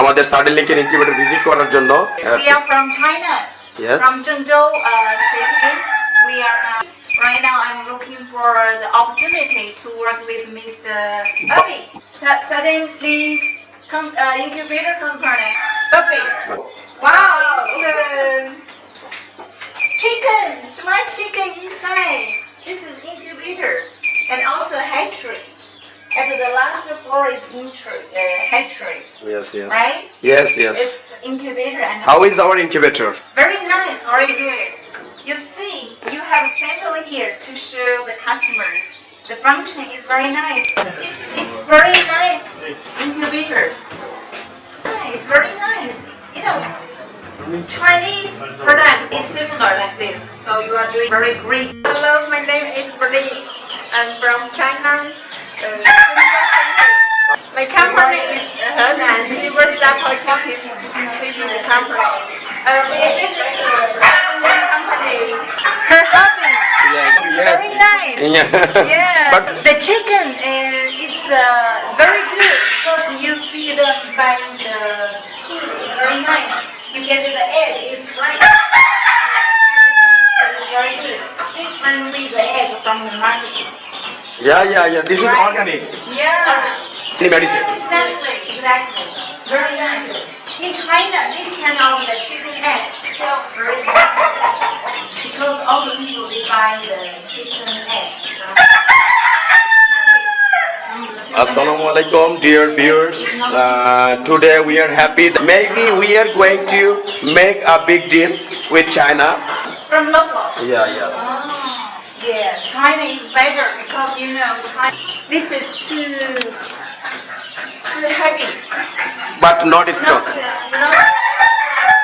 আমাদের সাডেন লিঙ্কের incubator visit করার জন্য We are uh, from China. Yes. From Zhengzhou uh, city. We are now uh, right now I'm looking for the opportunity to work with Mr. Bobby, Suddenly, Link com uh, incubator company. Bobby, Wow, it's uh, chicken, small chicken inside. This is incubator and also hatchery. And the last floor is intro, uh, hatchery. Yes, yes. Right? Yes, yes. It's incubator and How is our incubator? very nice, very good. You see, you have sample here to show the customers. The function is very nice. It's, it's very nice incubator. Ah, it's very nice. You know, Chinese product is similar like this, so you are doing very great. Hello, my name is Brie. I'm from China. My company is Henan Silver Star Hotel is Philippine company. Uh, it is company. Her husband, Yes. yes. Very nice. Yeah. yeah. But the chicken uh, is uh, very Yeah, yeah, yeah. This right. is organic. Yeah. In medicine. Exactly, exactly. Very nice. In China, this kind of the chicken egg very because all the people buy the chicken egg. Assalamu alaikum dear viewers. Uh, today we are happy. Maybe we are going to make a big deal with China. From local. Yeah, yeah. Yeah, China is better because you know China. This is too too heavy. But not stock. Not, uh, not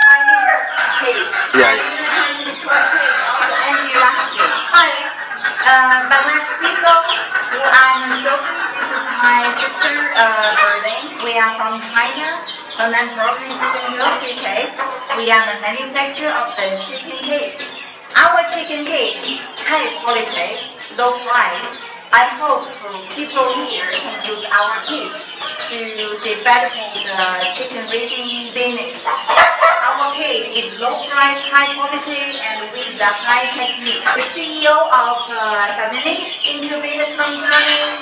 Chinese cake. Yeah. yeah. cake also Hi, uh, I'm Sophie. This is my sister, uh, We are from China. from I'm from Institute Cake. We are the manufacturer of the chicken cake. Our chicken cake high quality, low price. I hope people here can use our kit to develop the chicken breeding business. Our kit is low price, high quality, and with the high technique. The CEO of uh, Suddenly Incubator Company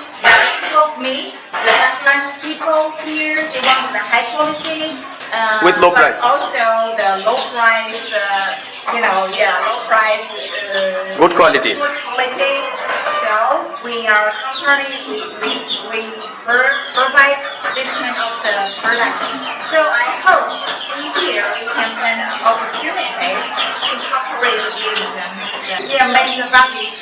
told me the Bangladesh people here, they want the high quality, uh, With low but price. Also the low price, uh, you know, yeah, low price. Uh, Good quality. Good quality. So we are a company. We we, we provide this kind of the uh, products. So I hope in here we can find an opportunity to cooperate with uh, Mr. Yeah, Mr. Bobby.